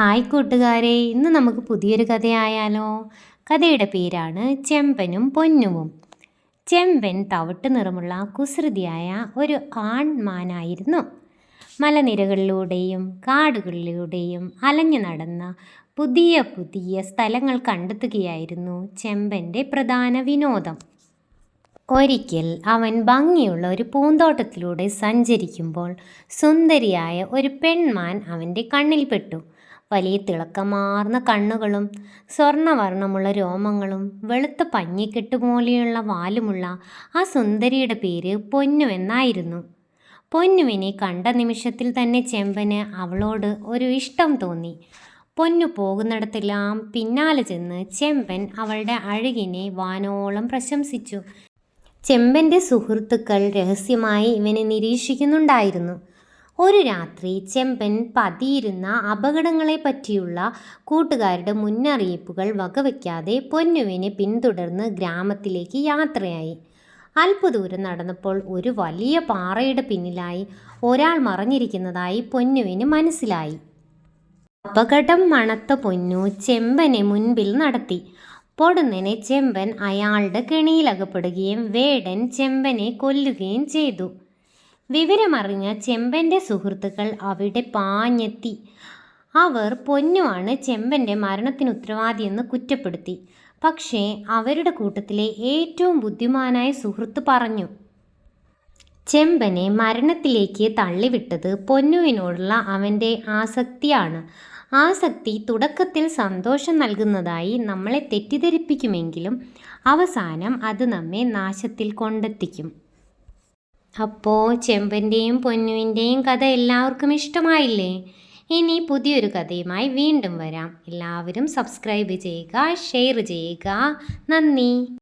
Hi കൂട്ടുകാരെ ഇന്ന് നമുക്ക് പുതിയൊരു കഥയായാലോ? കഥയുടെ പേരാണ് ചെമ്പനും പൊന്നുവും. ചെമ്പൻ തവിട്ട് നിറമുള്ള കുസൃതിയായ ഒരു ആൺമാനായിരുന്നു. മലനിരകളിലൂടെയും കാടുകളിലൂടെയും അലഞ്ഞു നടന്ന പുതിയ പുതിയ സ്ഥലങ്ങൾ കണ്ടെത്തുകയായിരുന്നു ചെമ്പന്റെ പ്രധാന വിനോദം. ഒരിക്കൽ അവൻ ഭംഗിയുള്ള ഒരു പൂന്തോട്ടത്തിലൂടെ സഞ്ചരിക്കുമ്പോൾ സുന്ദരിയായ ഒരു പെൺമാൻ അവന്റെ കണ്ണിൽപ്പെട്ടു വലിയ തിളക്കമാർന്ന കണ്ണുകളും സ്വർണവർണമുള്ള രോമങ്ങളും വെളുത്ത പഞ്ഞിക്കെട്ട് പോലെയുള്ള വാലുമുള്ള ആ സുന്ദരിയുടെ പേര് പൊന്നു എന്നായിരുന്നു. പൊന്നുവിനെ കണ്ട നിമിഷത്തിൽ തന്നെ ചെമ്പന് അവളോട് ഒരു ഇഷ്ടം തോന്നി. പൊന്നു പോകുന്നിടത്തെല്ലാം പിന്നാലെ ചെന്ന് ചെമ്പൻ അവളുടെ അഴകിനെ വാനോളം പ്രശംസിച്ചു. ചെമ്പന്റെ സുഹൃത്തുക്കൾ രഹസ്യമായി ഇവനെ നിരീക്ഷിക്കുന്നുണ്ടായിരുന്നു. ഒരു രാത്രി ചെമ്പൻ പതിയിരുന്ന അപകടങ്ങളെ പറ്റിയുള്ള കൂട്ടുകാരുടെ മുന്നറിയിപ്പുകൾ വകവയ്ക്കാതെ പൊന്നുവിനെ പിന്തുടർന്ന് ഗ്രാമത്തിലേക്ക് യാത്രയായി. അല്പദൂരം നടന്നപ്പോൾ ഒരു വലിയ പാറയുടെ പിന്നിലായി ഒരാൾ മറഞ്ഞിരിക്കുന്നതായി പൊന്നുവിന് മനസ്സിലായി. അപകടം മണത്ത പൊന്നു ചെമ്പനെ മുൻപിൽ നടത്തി. പൊടുന്നനെ ചെമ്പൻ അയാളുടെ കെണിയിലകപ്പെടുകയും വേടൻ ചെമ്പനെ കൊല്ലുകയും ചെയ്തു. വിവരമറിഞ്ഞ ചെമ്പന്റെ സുഹൃത്തുക്കൾ അവിടെ പാഞ്ഞെത്തി. അവർ പൊന്നുവാണ് ചെമ്പന്റെ മരണത്തിന് ഉത്തരവാദിയെന്ന് കുറ്റപ്പെടുത്തി. പക്ഷേ അവരുടെ കൂട്ടത്തിലെ ഏറ്റവും ബുദ്ധിമാനായ സുഹൃത്ത് പറഞ്ഞു ചെമ്പനെ മരണത്തിലേക്ക് തള്ളിവിട്ടത് പൊന്നുവിനോടുള്ള അവന്റെ ആസക്തിയാണ്. ആസക്തി തുടക്കത്തിൽ സന്തോഷം നൽകുന്നതായി നമ്മളെ തെറ്റിദ്ധരിപ്പിക്കുമെങ്കിലും അവസാനം അത് നമ്മെ നാശത്തിൽ കൊണ്ടെത്തിക്കും. അപ്പോൾ ചെമ്പന്റെയും പൊന്നുവിന്റെയും കഥ എല്ലാവർക്കും ഇഷ്ടമായില്ലേ? ഇനി പുതിയൊരു കഥയുമായി വീണ്ടും വരാം. എല്ലാവരും സബ്സ്ക്രൈബ് ചെയ്യുക ഷെയർ ചെയ്യുക. നന്ദി.